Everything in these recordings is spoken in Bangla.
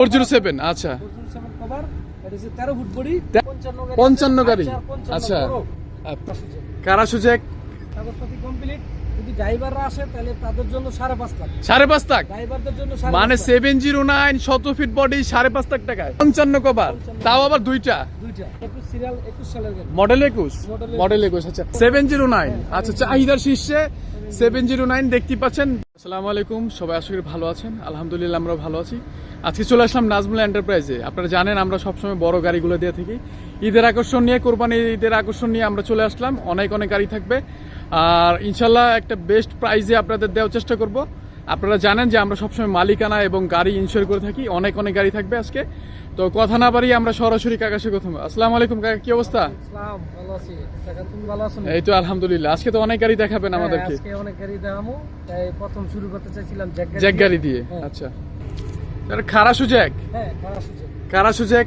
ফোর জিরো সেভেন আচ্ছা পঞ্চান্ন গাড়ি। আচ্ছা। আচ্ছা। কারা সুযোগ? কমপ্লিট যদি ড্রাইভাররা আসে তাহলে তাদের জন্য সাড়ে পাঁচ লাখ। সাড়ে পাঁচ লাখ? ড্রাইভারদের জন্য মানে সেভেন জিরো নাইন শত ফিট বডি সাড়ে পাঁচ লাখ টাকায়। পঞ্চান্ন কভার তাও আবার দুইটা। মডেল একুশ? মডেল একুশ। আচ্ছা। সেভেন জিরো নাইন আচ্ছা চাহিদার শীর্ষে সেভেন জিরো নাইন দেখতে পাচ্ছেন। আসসালামু আলাইকুম সবাই আশা করি ভালো আছেন। আলহামদুলিল্লাহ আমরাও ভালো আছি। আজকে চলে আসলাম নাজমুল এন্টারপ্রাইজে। আপনারা জানেন আমরা সবসময় বড় গাড়িগুলো দিয়ে থাকি। ঈদের আকর্ষণ নিয়ে কোরবানির ঈদের আকর্ষণ নিয়ে আমরা চলে আসলাম। অনেক অনেক গাড়ি থাকবে। আর ইনশাল্লাহ একটা বেস্ট প্রাইজে আপনাদের দেওয়ার চেষ্টা করব। আপনারা জানেন যে আমরা সবসময় মালিকানা এবং গাড়ি ইনশিওর করে থাকি। অনেক অনেক গাড়ি থাকবে আজকে। তো কথা না পারি আমরা সরাসরি কাকাশে কথা বলব। আসসালামু আলাইকুম কাকা কি অবস্থা? ভালো আছি। কাকা তুমি ভালো আছো এই তো আলহামদুলিল্লাহ। আজকে তো অনেক গাড়ি দেখাবেন হ্যাঁ, আমাদেরকে। আজকে অনেক গাড়ি তাই প্রথম শুরু করতে চাইছিলাম জ্যাক গাড়ি জ্যাক দিয়ে। হ্যাঁ। আচ্ছা। তার খারাসু জ্যাক? হ্যাঁ খারাপ সুযোগ খারাসু জ্যাক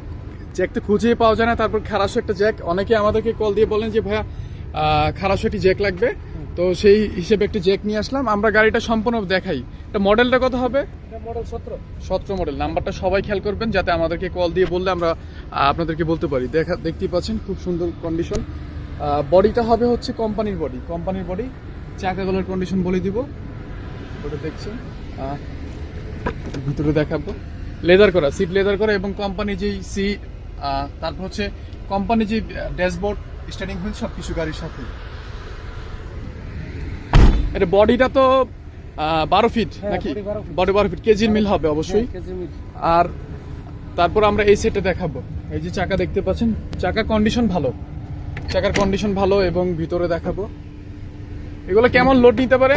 জ্যাক তো খুঁজেই পাওয়া যায় না। তারপর খারাসু একটা জ্যাক। অনেকে আমাদেরকে কল দিয়ে বলেন যে ভাইয়া খারাসু একটি জ্যাক লাগবে। তো সেই হিসেবে একটা জ্যাক নিয়ে আসলাম। আমরা গাড়িটা সম্পূর্ণ দেখাই। এটা মডেলটা কত হবে? এটা মডেল সতেরো। সতেরো মডেল নাম্বারটা সবাই খেয়াল করবেন যাতে আমাদেরকে কল দিয়ে বললে আমরা আপনাদেরকে বলতে পারি। দেখা দেখতেই পাচ্ছেন খুব সুন্দর কন্ডিশন বডিটা হবে হচ্ছে কোম্পানির বডি কোম্পানির বডি চাকাগুলোর কন্ডিশন বলে দিব। ওটা দেখছেন। ভিতরে দেখাবো। লেদার করা সিট লেদার করা এবং কোম্পানি যেই সিট তারপর হচ্ছে কোম্পানি যে ড্যাশবোর্ড স্টার্টিং হুইল সব কিছু গাড়ির সাথে। এটা বডিটা তো বারো ফিট হ্যাঁ, নাকি? body 12 feet। বডি বারো ফিট কেজির মিল হবে অবশ্যই। হ্যাঁ, মিল। আর তারপর আমরা এই সেটে দেখাবো। এই যে চাকা দেখতে পাচ্ছেন চাকা কন্ডিশন ভালো। চাকার কন্ডিশন ভালো এবং ভিতরে দেখাবো। এগুলো কেমন লোড নিতে পারে?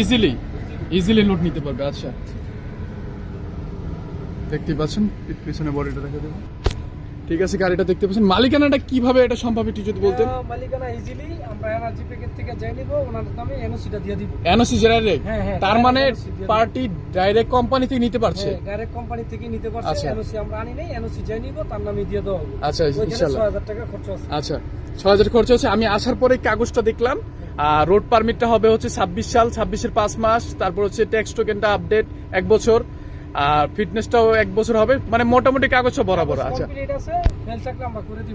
ইজিলি ইজিলি লোড নিতে পারবে আচ্ছা। দেখতেই পাচ্ছেন পিছনে বডিটা দেখা দেবো ঠিক আছে গাড়িটা দেখতে পাচ্ছেন। মালিকানাটা কীভাবে এটা সম্ভব একটু যদি বলতেন? মালিকানা ইজিলি আমরা এনার্জি প্যাকেট থেকে যাই নিব ওনার নামে এনওসিটা দিয়ে দিব। এনওসি ডাইরেক্ট হ্যাঁ, হ্যাঁ, তার মানে। পার্টি ডাইরেক্ট কোম্পানি থেকে নিতে পারছে? ডাইরেক্ট কোম্পানি থেকে নিতে পারছে আচ্ছা। এনওসি আমরা আনি নাই এনওসি যাই নিব তার নামে দিয়ে দাও আচ্ছা ছয় হাজার টাকা খরচ আছে। আচ্ছা ছ হাজার খরচ হচ্ছে। আমি আসার পরে কাগজটা দেখলাম। আর রোড পারমিটটা হবে হচ্ছে ছাব্বিশ সাল ছাব্বিশের পাঁচ মাস তারপর হচ্ছে ট্যাক্স টোকেনটা আপডেট এক বছর। আর ফিটনেসটাও এক বছর হবে। মানে মোটামুটি কাগজটা বরাবর আচ্ছা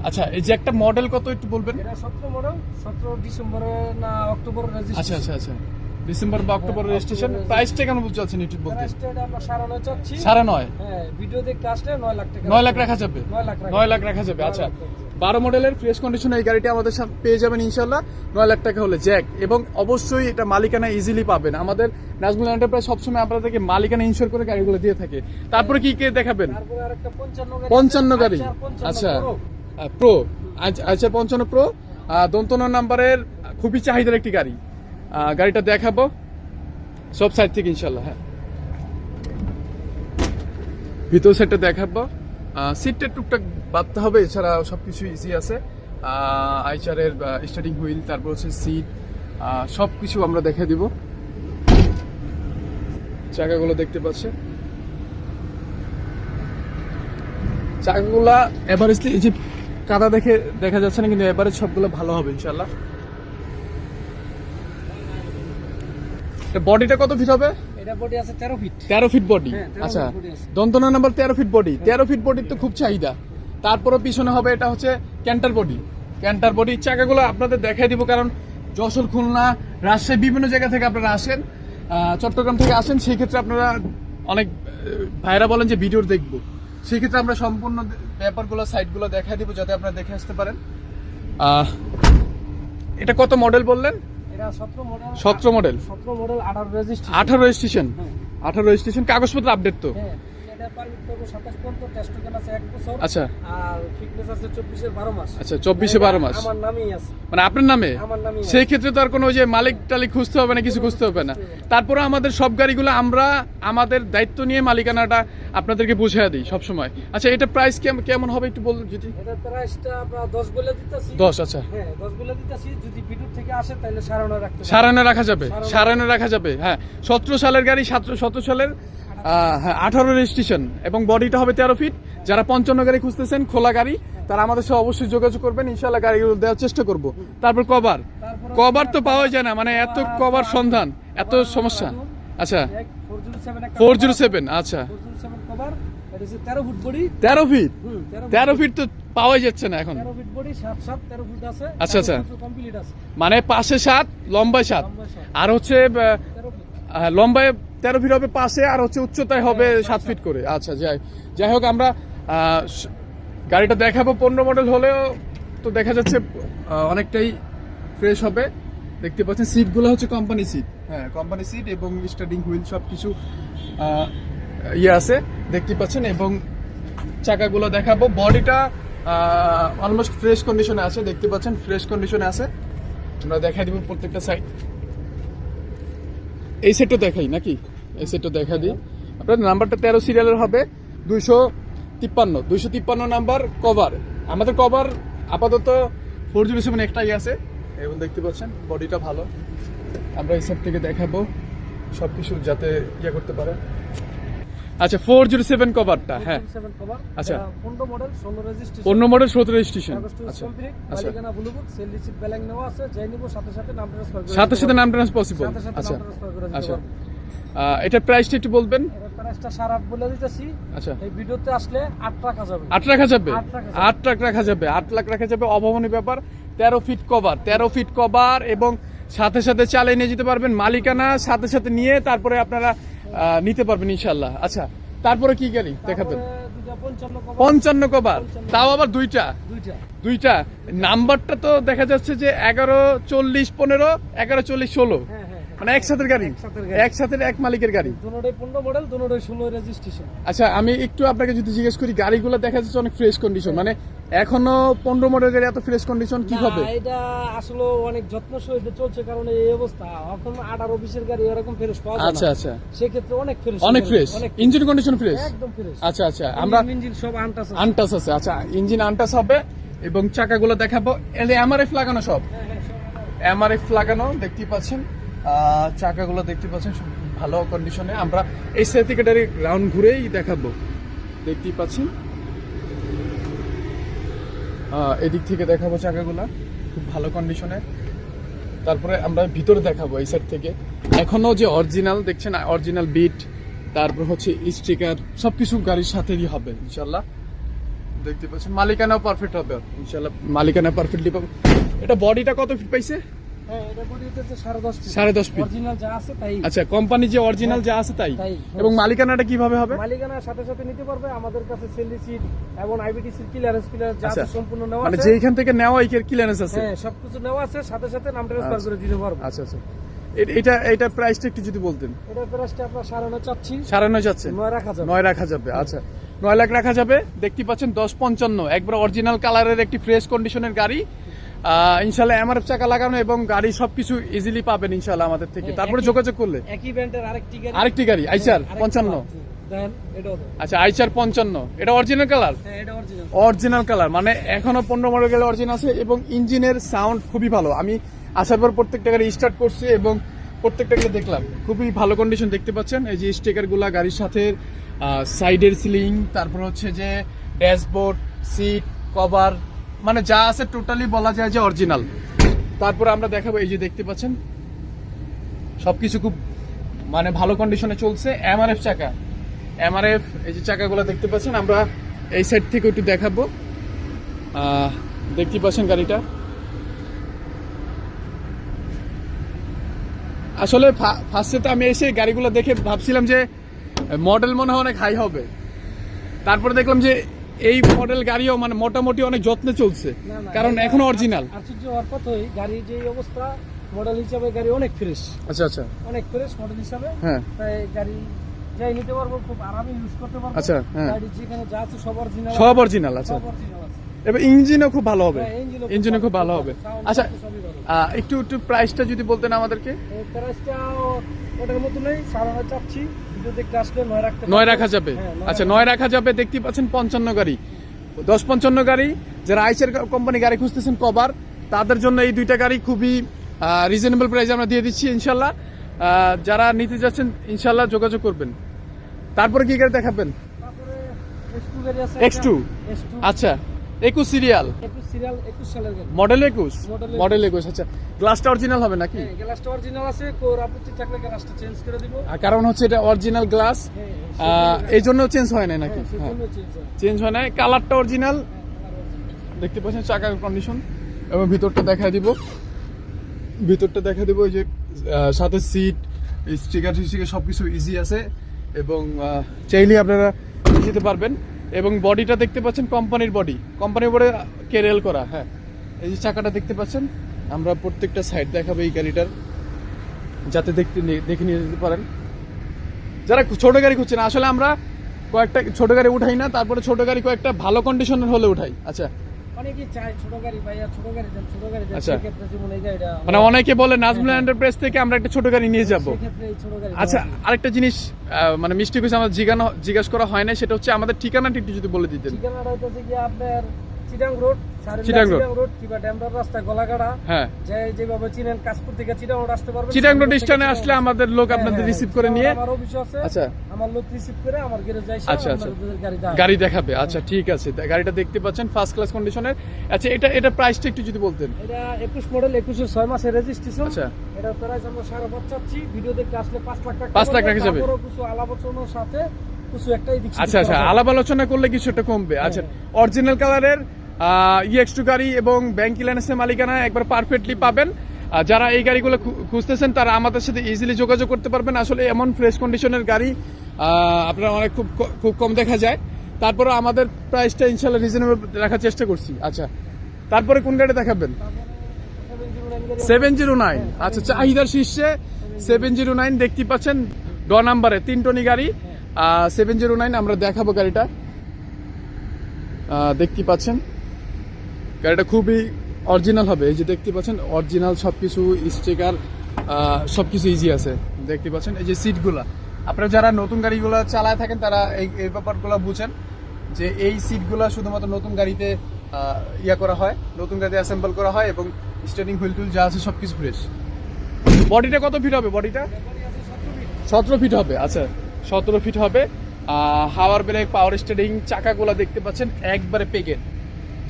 আচ্ছা এই যে একটা মডেল কত একটু বলবেন? আচ্ছা আচ্ছা আচ্ছা। ডিসেম্বর বা অক্টোবর হ্যাঁ, রেজিস্ট্রেশন অক্টোবর প্রাইসটা কেমন বুঝতে পারছেন একটু বলতে? আমরা সাড়ে নয় নয়? হ্যাঁ ভিডিও দেখে আসলে নয় লাখ টাকা। নয় লাখ রাখা যাবে? নয় লাখ রাখা যাবে। আচ্ছা। বারো মডেলের ফ্রেশ কন্ডিশনে এই গাড়িটি আমাদের সাথে পেয়ে যাবেন ইনশাল্লাহ। নয় লাখ টাকা হলে জ্যাক এবং অবশ্যই এটা মালিকানা ইজিলি পাবেন। আমাদের নাজমুল এন্টারপ্রাইজ সবসময় আপনাদেরকে মালিকানা ইনশোর করে গাড়িগুলো দিয়ে থাকে। তারপরে কি কে দেখাবেন? পঞ্চান্ন গাড়ি। আছে, গাড়ি। আচ্ছা, আচ্ছা। প্রো আচ্ছা পঞ্চান্ন প্রো দন্তন নাম্বারের খুবই চাহিদার একটি গাড়ি। গাড়িটা দেখাবো। সব সাইড থেকে ইনশাল্লাহ হ্যাঁ। ভিতর সাইডটা দেখাবো। সিটটা টুকটাক বাঁধতে হবে এছাড়া সবকিছু ইজি আছে। আইচারের স্টার্টিং হুইল তারপর হচ্ছে সিট সব কিছু আমরা দেখে দিব। চাকাগুলো দেখতে পাচ্ছেন। চাকাগুলা এভারেজলি এই যে কাদা দেখে দেখা যাচ্ছে না কিন্তু এভারেজ সবগুলো ভালো হবে ইনশাল্লাহ বডিটা কত ফিট হবে? এটা বডি আছে তেরো ফিট তেরো ফিট বডি 13 আচ্ছা। দন্তনা নাম্বার তেরো ফিট বডি তেরো ফিট বডির তো খুব চাহিদা। তারপরে পিছনে হবে এটা হচ্ছে ক্যান্টার বডি। ক্যান্টার বডি চাকাগুলো আপনাদের দেখাই দিব কারণ যশোর খুলনা রাজশাহী বিভিন্ন জায়গা থেকে আপনারা আসেন। চট্টগ্রাম থেকে আসেন সেই ক্ষেত্রে আপনারা অনেক ভাইরা বলেন যে ভিডিও দেখব। সেই ক্ষেত্রে আমরা সম্পূর্ণ ব্যাপারগুলো সাইটগুলো দেখাই দিব যাতে আপনারা দেখে আসতে পারেন। এটা কত মডেল বললেন? এটা সতেরো মডেল সতেরো মডেল। আঠারো রেজিস্ট্রি আঠারো রেজিস্ট্রেশন। আঠারো রেজিস্ট্রেশন কাগজপত্র আপডেট তো। হ্যাঁ। পারমিট করব সাতাশ পর্যন্ত টেস্ট টোকেন আছে এক বছর। আচ্ছা। আর ফিটনেস আছে চব্বিশের বারো মাস। আচ্ছা চব্বিশে বারো মাস? আমার নামেই আছে। মানে আপনার নামে? আমার সেই ক্ষেত্রে তো আর কোনো ওই যে মালিক টালিক খুঁজতে হবে না কিছু খুঁজতে হবে না। তারপরে আমাদের সব গাড়িগুলো আমরা আমাদের দায়িত্ব নিয়ে মালিকানাটা আপনাদেরকে বুঝিয়ে দিই সবসময়। আচ্ছা এটা প্রাইস কেমন হবে একটু বলুন যদি। এটার প্রাইসটা আমরা দশ বলে দিতেছি। দশ আচ্ছা। হ্যাঁ দশ বলে দিতেছি। যদি বিদ্যুৎ থেকে আসে তাহলে সাড়ে রাখতে সারানো রাখা যাবে। সারানো- রাখা যাবে হ্যাঁ। সতেরো সালের গাড়ি সতেরো সতেরো সালের আহ, আঠারো রেজিস্ট্রেশন এবং বডিটা হবে তেরো ফিট। যারা পঞ্চান্ন গাড়ি খুঁজতেছেন খোলা গাড়ি তারা আমাদের সাথে অবশ্যই যোগাযোগ করবেন। ইনশাল্লাহ গাড়িগুলো দেওয়ার চেষ্টা করব। তারপর কভার। কভার তো পাওয়া যায় না মানে এত কভার সন্ধান এত সমস্যা। আচ্ছা। ফোর জিরো সেভেন আচ্ছা। তেরো ফুট? তেরো ফিট তো পাওয়াই যাচ্ছে না এখন। আচ্ছা, আচ্ছা। মানে পাশে সাত লম্বায় সাত। আর হচ্ছে লম্বায় তেরো ফিট হবে পাশে আর হচ্ছে উচ্চতায় হবে সাত ফিট করে। আচ্ছা যাই যাই হোক আমরা গাড়িটা দেখাবো। পনেরো মডেল হলেও তো দেখা যাচ্ছে অনেকটাই ফ্রেশ হবে। দেখতে পাচ্ছেন সিটগুলো হচ্ছে কোম্পানি সিট হ্যাঁ কোম্পানি সিট এবং স্টার্টিং হুইল সব কিছু ইয়ে আছে। দেখতে পাচ্ছেন এবং চাকাগুলো দেখাবো। বডিটা অলমোস্ট ফ্রেশ কন্ডিশনে আছে। দেখতে পাচ্ছেন ফ্রেশ কন্ডিশনে আছে। আমরা দেখাই দিব প্রত্যেকটা সাইড এই সেটটা দেখাই, নাকি? এই সেটটা দেখা দিই। আপনার নাম্বারটা তেরো সিরিয়ালের হবে, দুইশো তিপ্পান্ন। দুইশো তিপ্পান্ন নাম্বার কভার আমাদের কভার আপাতত ফোর জিরো সেভেন একটাই আছে। এবং দেখতে পাচ্ছেন বডিটা ভালো। আমরা এই সেট থেকে দেখাবো। সব কিছু যাতে ইয়ে করতে পারে। আচ্ছা ফোর জিরো সেভেন কভারটা হ্যাঁ। আচ্ছা। পনেরো মডেল ষোলো রেজিস্ট্রেশন পনেরো মডেল সতেরো রেজিস্ট্রেশন আচ্ছা সাথে সাথে নাম ট্রান্স পসিবল আচ্ছা আচ্ছা। এটার প্রাইসটা একটু বলবেন? এর প্রাইসটা সারা বলে দিতেছি। আচ্ছা। এই ভিডিওতে আসলে রাখা যাবে। রাখা যাবে? লাখ রাখা যাবে। আট লাখ রাখা যাবে অভাবনীয় ব্যাপার। তেরো ফিট কভার তেরো ফিট কভার এবং সাথে সাথে চালিয়ে নিয়ে যেতে পারবেন মালিকানা সাথে সাথে নিয়ে তারপরে আপনারা নিতে পারবেন ইনশাল্লাহ আচ্ছা তারপরে কি গাড়ি? দেখাবেন। দুইটা পঞ্চান্ন কভার তাও আবার দুইটা? দুইটা। নাম্বারটা তো দেখা যাচ্ছে যে এগারো চল্লিশ পনেরো এগারো চল্লিশ ষোলো। হ্যাঁ হ্যাঁ মানে একসাথে গাড়ি। একসাথের গাড়ি। একসাথে এক মালিকের গাড়ি। মডেল ষোলো রেজিস্ট্রেশন আচ্ছা আমি একটু আপনাকে যদি জিজ্ঞেস করি গাড়িগুলো দেখা যাচ্ছে অনেক ফ্রেশ কন্ডিশন মানে এখনও পনেরো মডেল গাড়ি এত ফ্রেশ কন্ডিশন কি হবে? এটা আসলে অনেক যত্ন সহিত চলছে কারণ এই অবস্থা। এখন আঠারো বিশের গাড়ি এরকম ফ্রেশ পাওয়া আচ্ছা আচ্ছা। সেক্ষেত্রে অনেক ফ্রেশ অনেক ফ্রেশ ইঞ্জিন কন্ডিশন ফ্রেশ একদম ফ্রেশ আচ্ছা আচ্ছা আমরা ইঞ্জিন সব আনটাস। আনটাস আছে। আচ্ছা ইঞ্জিন আনটাস হবে এবং চাকাগুলো দেখাবো। এলে এমআরএফ লাগানো সব? হ্যাঁ, হ্যাঁ, এমআরএফ লাগানো দেখতে পাচ্ছেন। চাকাগুলো দেখতে পাচ্ছেন ভালো কন্ডিশনে আমরা এই সেটিকেটারি রাউন্ড ঘুরেই দেখাবো। দেখতেই পাচ্ছেন। এদিক থেকে দেখাবো চাকাগুলো, খুব ভালো কন্ডিশনে তারপরে আমরা ভিতরে দেখাবো এই সাইড থেকে। এখনও যে অরিজিনাল দেখছেন অরিজিনাল বিট তারপর হচ্ছে স্টিকার সব কিছু গাড়ির সাথেই হবে ইনশাল্লাহ দেখতে পাচ্ছেন, মালিকানাও পারফেক্ট হবে ইনশাল্লাহ মালিকানা পারফেক্টলি পাবো। এটা বডিটা কত ফিট পাইছে? হ্যাঁ সাড়ে দশ ফিট দশ অরিজিনাল যা আছে তাই। আচ্ছা কোম্পানি যে অরিজিনাল যা আছে তাই। এবং মালিকানাটা কীভাবে হবে? মালিকানার সাথে সাথে নিতে পারবে আমাদের কাছে সেল এবং ক্লিয়ারেন্স যা আচ্ছা। সম্পূর্ণ নেওয়া মানে আছে। থেকে নেওয়া ক্লিয়ারেন্স আছে। হ্যাঁ সবকিছু নেওয়া আছে সাথে সাথে নাম ট্রান্সফার আচ্ছা। করে দিতে পারব। আচ্ছা আচ্ছা। এটা এটা প্রাইসটা একটু যদি বলতেন। এটা প্রাইসটা আপনার সাড়ে নয় চাচ্ছি। সাড়ে নয় রাখা যাবে। নয় রাখা যাবে আচ্ছা। নয় লাখ রাখা যাবে। দেখতে পাচ্ছেন দশ পঞ্চান্ন। একবার অরিজিনাল কালারের একটি ফ্রেশ কন্ডিশনের গাড়ি। ইনশাল্লাহ এমআরএফ চাকা লাগানো এবং গাড়ি সবকিছু ইজিলি পাবেন ইনশাল্লাহ আমাদের থেকে। হ্যাঁ, তারপরে যোগাযোগ করলে? একই ব্র্যান্ডের আরেকটি গাড়ি। আরেকটি গাড়ি আইচার হ্যাঁ, পঞ্চান্ন। কালার। দেন আচ্ছা আইচার পঞ্চান্ন। এটা অরিজিনাল কালার হ্যাঁ এটা অরিজিনাল অরিজিনাল কালার মানে এখনও পনেরো মডেল গেলে অরিজিনাল আছে এবং ইঞ্জিনের সাউন্ড খুবই ভালো। আমি আসার পর প্রত্যেকটা গাড়ি স্টার্ট করছি এবং প্রত্যেকটা গাড়ি দেখলাম। খুবই ভালো কন্ডিশন দেখতে পাচ্ছেন। এই যে স্টিকারগুলা গাড়ির সাথে সাইডের সিলিং তারপর হচ্ছে যে ড্যাশবোর্ড সিট কভার মানে যা আছে টোটালি বলা যায় যে অরিজিনাল তারপর আমরা দেখাবো, এই যে দেখতে পাচ্ছেন, সবকিছু খুব মানে ভালো কন্ডিশনে চলছে। এমআরএফ চাকা। এমআরএফ এই যে চাকাগুলো দেখতে পাচ্ছেন, আমরা এই সাইড থেকে একটু দেখাবো। দেখতে পাচ্ছেন গাড়িটা। আসলে ফার্স্টে তো আমি এসে গাড়িগুলো দেখে ভাবছিলাম যে মডেল মনে হয় অনেক হাই হবে। তারপরে দেখলাম যে এই মডেল গাড়িও মানে মোটামুটি অনেক যত্নে চলছে। কারণ এখনও অরিজিনাল আশ্চর্য হওয়ার কথাই গাড়ি যে অবস্থা মডেল হিসাবে গাড়ি অনেক ফ্রেশ আচ্ছা আচ্ছা। অনেক ফ্রেশ মডেল হিসাবে। হ্যাঁ। তাই গাড়ি যাই নিতে পারব খুব আরামে ইউজ করতে পারব। আচ্ছা, হ্যাঁ। গাড়ি যেখানে যা আছে সব অরিজিনাল সব অরিজিনাল আচ্ছা। আছে। এবার ইঞ্জিনও খুব ভালো হবে। হ্যাঁ, ইঞ্জিনও খুব ভালো। হবে। আচ্ছা একটু একটু প্রাইসটা যদি বলতেন আমাদেরকে। এই প্রাইসটাও ওটার মতো সাড়ে নয় চাচ্ছি ভিডিও দেখতে আসলে নয় রাখতে নয় রাখা যাবে? হ্যাঁ, আচ্ছা নয় রাখা যাবে দেখতে পাচ্ছেন পঞ্চান্ন গাড়ি। দশ পঞ্চান্ন গাড়ি যারা আইসের কোম্পানি গাড়ি খুঁজতেছেন কভার তাদের জন্য এই দুইটা গাড়ি খুবই রিজনেবল প্রাইসে আমরা দিয়ে দিচ্ছি ইনশাল্লাহ। যারা নিতে যাচ্ছেন ইনশাল্লাহ যোগাযোগ করবেন। তারপরে কি গাড়ি দেখাবেন? তারপরে X2 গাড়ি আছে X2 X2 আচ্ছা। একুশ সিরিয়াল সিরিয়াল একুশ সালের মডেল একুশ? মডেল একুশ। আচ্ছা। গ্লাসটা অরিজিনাল হবে নাকি? হ্যাঁ গ্লাসটা অরিজিনাল আছে কোর আপত্তি থাকলে গ্লাসটা চেঞ্জ করে দিব। আর কারণ হচ্ছে এটা অরিজিনাল গ্লাস হ্যাঁ এই জন্য চেঞ্জ হয় না নাকি? হ্যাঁ হ্যাঁ। চেঞ্জ হয়। না কালারটা অরিজিনাল হ্যাঁ, দেখতে পাচ্ছেন চাকার কন্ডিশন এবং ভিতরটা দেখা দিব। ভিতরটা দেখা দিব ওই যে সাথে সিট স্টিকার স্টিকার সব কিছু ইজি আছে। এবং চাইলে আপনারা যেতে পারবেন। এবং বডিটা দেখতে পাচ্ছেন কোম্পানির বডি। কোম্পানির বডি কেরেল করা হ্যাঁ। এই যে চাকাটা দেখতে পাচ্ছেন, আমরা প্রত্যেকটা সাইড দেখাবো এই গাড়িটার, যাতে দেখতে দেখে নিয়ে যেতে পারেন। যারা ছোট গাড়ি খুঁজছেন, আসলে আমরা কয়েকটা ছোট গাড়ি উঠাই না, তারপরে ছোট গাড়ি কয়েকটা ভালো কন্ডিশনের হলে উঠাই। আচ্ছা আচ্ছা। মানে অনেকে বলে নাজমুল এন্টারপ্রাইজ থেকে আমরা একটা ছোট গাড়ি নিয়ে যাব। আচ্ছা আরেকটা জিনিস আহ, মানে মিষ্টি কিছু আমার জিজ্ঞাসা করা হয় না সেটা হচ্ছে আমাদের ঠিকানাটি একটু যদি বলে দিতেন। ঠিকানাটা হচ্ছে কি আপনার চিটাং রোড চিটাং রোড। কিংবা ড্যামরার রাস্তা গলাগাড়া হ্যাঁ। যে যেভাবে চিনেন কাশপুর থেকে চিটাং রোড আসতে পারবেন চিটাং রোড সারেন্দা থেকে স্ট্যান্ডে চিটাং আসলে আমাদের লোক হ্যাঁ, আপনাদের হ্যাঁ, রিসিভ করে নিয়ে আমার অফিস আছে আচ্ছা। আমার লোক রিসিভ করে আমার গ্যারেজে এসে আচ্ছা, আচ্ছা। গাড়ি দেখাবে আচ্ছা ঠিক আছে। গাড়িটা দেখতে পাচ্ছেন ফার্স্ট ক্লাস কন্ডিশনের আচ্ছা এটা এটা প্রাইসটা একটু যদি বলতেন। এটা একুশ মডেল একুশে ছয় মাসের রেজিস্ট্রেশন আচ্ছা। এটা প্রাইস আমরা সাড়ে পাঁচ চাচ্ছি। ভিডিও দেখতে আসলে পাঁচ লাখ টাকা পাঁচ লাখ টাকা হিসাবে। কিছু আলাপচনার সাথে আচ্ছা আচ্ছা আলাপ আলোচনা করলে কিছু একটা কমবে। আচ্ছা অরিজিনাল কালারের ইএক্স টু গাড়ি এবং ব্যাংক ইলানেসের মালিকানা একবার পারফেক্টলি পাবেন। যারা এই গাড়িগুলো খুঁজতেছেন তারা আমাদের সাথে ইজিলি যোগাযোগ করতে পারবেন। আসলে এমন ফ্রেশ কন্ডিশনের গাড়ি আপনার অনেক খুব খুব কম দেখা যায়। তারপরে আমাদের প্রাইসটা ইনশাল্লাহ রিজনেবল রাখার চেষ্টা করছি। আচ্ছা তারপরে কোন গাড়ি দেখাবেন? তারপরে 709 গাড়ি সেভেন জিরো নাইন আচ্ছা চাহিদার শীর্ষে সেভেন জিরো নাইন দেখতে পাচ্ছেন। ড নাম্বারে তিন টনি গাড়ি। সেভেন জিরো নাইন আমরা দেখাবো গাড়িটা। দেখতে পাচ্ছেন। গাড়িটা খুবই অরিজিনাল হবে। এই যে দেখতে পাচ্ছেন অরিজিনাল সব কিছু স্টিকার সব কিছু ইজি আছে। দেখতে পাচ্ছেন, এই যে সিটগুলা আপনারা যারা নতুন গাড়িগুলো চালায় থাকেন, তারা এই এই ব্যাপারগুলো বুঝেন যে এই সিটগুলো শুধুমাত্র নতুন গাড়িতে ইয়া করা হয়, নতুন গাড়িতে অ্যাসেম্বল করা হয় এবং স্টার্টিং হুইল টুল যা আছে সব কিছু ফ্রেশ বডিটা কত ফিট হবে? বডিটা সতেরো ফিট হবে। আচ্ছা। সতেরো ফিট হবে। হাওয়ার ব্রেক পাওয়ার স্টারিং চাকাগুলো দেখতে পাচ্ছেন একবারে পেকেট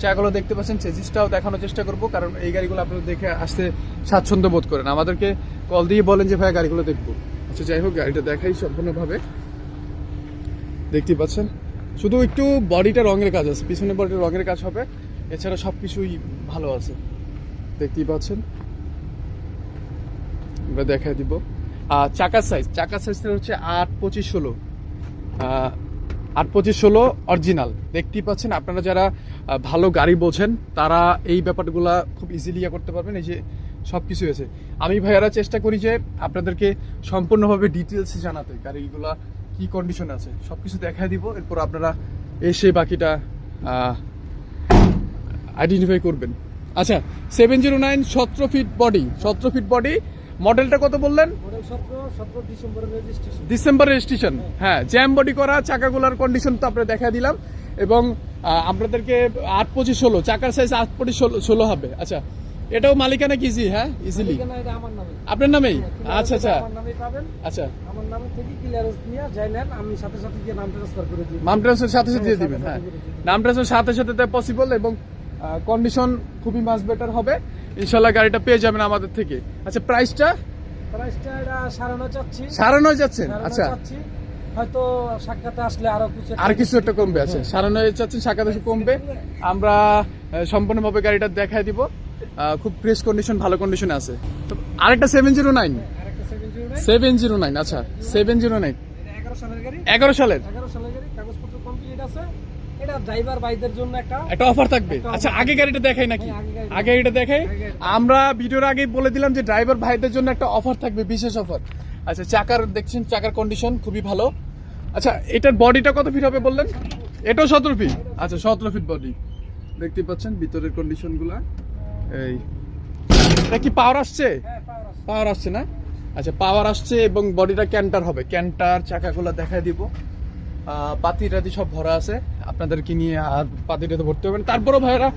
চাকাগুলো দেখতে পাচ্ছেন, চেজিসটাও দেখানোর চেষ্টা করব, কারণ এই গাড়িগুলো আপনারা দেখে আসতে স্বাচ্ছন্দ্য বোধ করেন। আমাদেরকে কল দিয়ে বলেন যে, ভাই, গাড়িগুলো দেখব। আচ্ছা যাই হোক, গাড়িটা দেখাই সম্পূর্ণভাবে। দেখতে পাচ্ছেন, শুধু একটু বডিটা রঙের কাজ আছে পিছনে বডিটা রঙের কাজ হবে। এছাড়া সব কিছুই ভালো আছে। দেখতেই পাচ্ছেন। আমরা দেখাই দিব। চাকার সাইজ চাকার সাইজটা হচ্ছে আট পঁচিশ ষোলো। আট পঁচিশ ষোলো অরিজিনাল দেখতেই পাচ্ছেন, আপনারা যারা ভালো গাড়ি বোঝেন, তারা এই ব্যাপারগুলা খুব ইজিলি ইয়ে করতে পারবেন। এই যে সব কিছু আছে আমি ভাইয়ারা চেষ্টা করি যে আপনাদেরকে সম্পূর্ণভাবে ডিটেলস জানাতে, গাড়িগুলা কি কন্ডিশন আছে সব কিছু দেখাই দিব। এরপর আপনারা এসে বাকিটা আইডেন্টিফাই করবেন। আচ্ছা সেভেন জিরো নাইন সতেরো ফিট বডি সতেরো ফিট বডি মডেলটা কত বললেন? ডিসেম্বর রেজিস্ট্রেশন হ্যাঁ জ্যাম বডি করা চাকাগুলার কন্ডিশন তো আপনারা দেখা দিলাম। এবং আপনাদেরকে আট পঁচিশ ষোলো চাকার সাইজ আট পঁচিশ ষোলো ষোলো হবে। আচ্ছা এটাও মালিকানা কি ইজি হ্যাঁ ইজিলি নামে। আপনার নামেই? আচ্ছা আচ্ছা। পাবেন। আচ্ছা। আমার নামে থেকে ক্লিয়ারেন্স নিয়ে যাই নেন আমি সাথে সাথে গিয়ে নাম ট্রান্সফার করে দিই। নাম ট্রান্সফার সাথে সাথে দিয়ে দিবেন হ্যাঁ। নাম ট্রান্সফার সাথে সাথে পসিবল এবং কন্ডিশন খুবই মাস বেটার হবে। ইনশাল্লাহ গাড়িটা পেয়ে যাবেন আমাদের থেকে। আচ্ছা প্রাইসটা প্রাইসটা এটা চাচ্ছি। সাড়ে যাচ্ছেন? আচ্ছা। হয়তো সাক্ষাতে আসলে আরও কিছু আর কিছু একটা কমবে আছে সাড়ে চাচ্ছেন শাখা দেশে কমবে। আমরা সম্পূর্ণভাবে গাড়িটা দিব। খুব ফ্রেশ কন্ডিশন ভালো কন্ডিশনে আছে। তো আরেকটা seven zero nine seven zero nine আচ্ছা। সেভেন জিরো নাইন এগারো সালের গাড়ি। এগারো সালের? এগারো সালের গাড়ি কাগজপত্র কমপ্লিট আছে। এটা ড্রাইভার ভাইদের জন্য একটা একটা অফার থাকবে? আচ্ছা offer আগে গাড়িটা দেখাই নাকি? হ্যাঁ, আগে গাড়িটা এটা দেখাই। আমরা ভিডিওর আগে বলে দিলাম যে ড্রাইভার ভাইদের জন্য একটা অফার থাকবে বিশেষ অফার আচ্ছা চাকার দেখছেন চাকার কন্ডিশন খুবই ভালো। আচ্ছা এটার বডিটা কত ফিট হবে বললেন? এটাও সতেরো ফিট আচ্ছা সতেরো ফিট বডি দেখতে পাচ্ছেন ভিতরের কন্ডিশনগুলা? এই। এটা কি পাওয়ার আসছে? হ্যাঁ পাওয়ার আসছে। না? আচ্ছা পাওয়ার আসছে এবং বডিটা ক্যান্টার হবে। ক্যান্টার চাকাগুলো দেখাই দিব। পাতি টাতি সব ভরা আছে। আপনাদেরকে নিয়ে আর পাতিটাতে ভরতে হবে না তারপরেও ভাইরা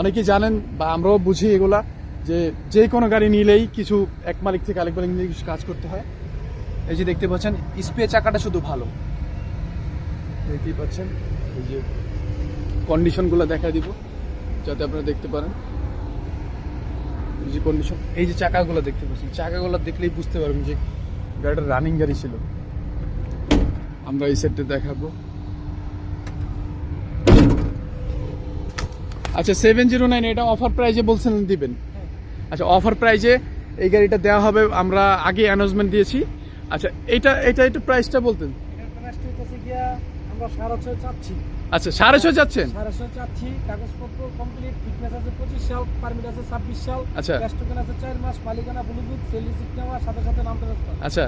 অনেকেই জানেন বা আমরাও বুঝি এগুলা, যে যে কোনো গাড়ি নিলেই কিছু এক মালিক থেকে আরেক মালিক নিয়ে কিছু কাজ করতে হয়। এই যে দেখতে পাচ্ছেন, স্প্রে চাকাটা শুধু ভালো। দেখতেই পাচ্ছেন, এই যে কন্ডিশনগুলো দেখা দিব, যাতে আপনারা দেখতে পারেন। এই যে কন্ডিশন এই যে চাকাগুলো দেখতে পাচ্ছেন, চাকাগুলো দেখলেই বুঝতে পারবেন যে গাড়িটা রানিং গাড়ি ছিল। আমরা এই সেটটা দেখাবো। আচ্ছা সেভেন জিরো নাইন এটা অফার প্রাইজে বলছেন দিবেন। আচ্ছা অফার প্রাইজে এই গাড়িটা দেওয়া হবে আমরা আগে অ্যানাউন্সমেন্ট দিয়েছি। আচ্ছা এটা এটা একটু প্রাইসটা বলতেন। আচ্ছা সাড়ে ছয় যাচ্ছেন সাড়ে ছয় চাচ্ছি। কাগজপত্র কমপ্লিট ফিটনেস আছে পঁচিশ সাল। পারমিট আছে ছাব্বিশ সাল আচ্ছা। আছে চার মাস মালিকানা ব্লুটুথ নেওয়া সাথে সাথে আচ্ছা।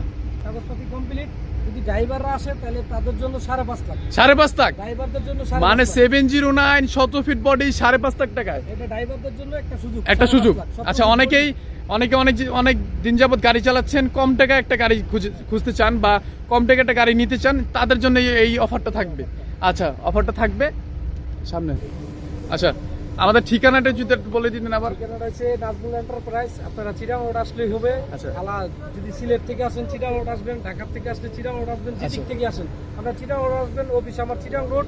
কমপ্লিট যদি ড্রাইভাররা আসে তাহলে তাদের জন্য সাড়ে পাঁচ লাখ। সাড়ে পাঁচ লাখ? ড্রাইভারদের জন্য মানে সেভেন জিরো নাইন শত ফিট বডি সাড়ে পাঁচ লাখ টাকায়? এটা ড্রাইভারদের জন্য একটা সুযোগ। একটা সুযোগ। আচ্ছা অনেকেই অনেকে অনেক অনেক দিন যাবত গাড়ি চালাচ্ছেন কম টাকা একটা গাড়ি খুঁজে- খুঁজতে চান বা কম টাকা একটা গাড়ি নিতে চান তাদের জন্য এই অফারটা থাকবে। আচ্ছা অফারটা থাকবে সামনে। আচ্ছা আমাদের ঠিকানাটা যদি একটু বলে দিন আবার ঠিকানাটা আছে নাজমুল এন্টারপ্রাইজ আপনারা চিরাং রোড আসলেই হবে আচ্ছা। আলা যদি সিলেট থেকে আসেন চিরাং রোড আসবেন ঢাকা থেকে আসলে চিরাং রোড আসবেন যেদিক আচ্ছা। থেকে আসেন আমরা চিরাং রোড আসবেন অফিস আমার চিরাং রোড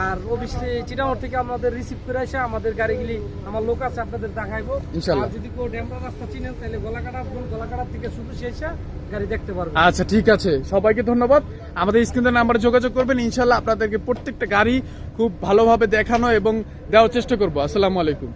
আর অফিস চিরাং থেকে আমাদের রিসিভ করে এসে আমাদের গাড়িগুলি আমার লোক আছে আপনাদের দেখাইবো। আর যদি কেউ ড্যামরা রাস্তা চিনেন তাহলে গলাকাটা আসবেন। গলাকাটা থেকে শুধু শেষে গাড়ি দেখতে পারবেন। আচ্ছা ঠিক আছে। সবাইকে ধন্যবাদ। আমাদের স্ক্রিনের নাম্বারে যোগাযোগ করবেন ইনশাল্লাহ আপনাদেরকে প্রত্যেকটা গাড়ি খুব ভালোভাবে দেখানো এবং দেওয়ার চেষ্টা করব। আসসালামু আলাইকুম।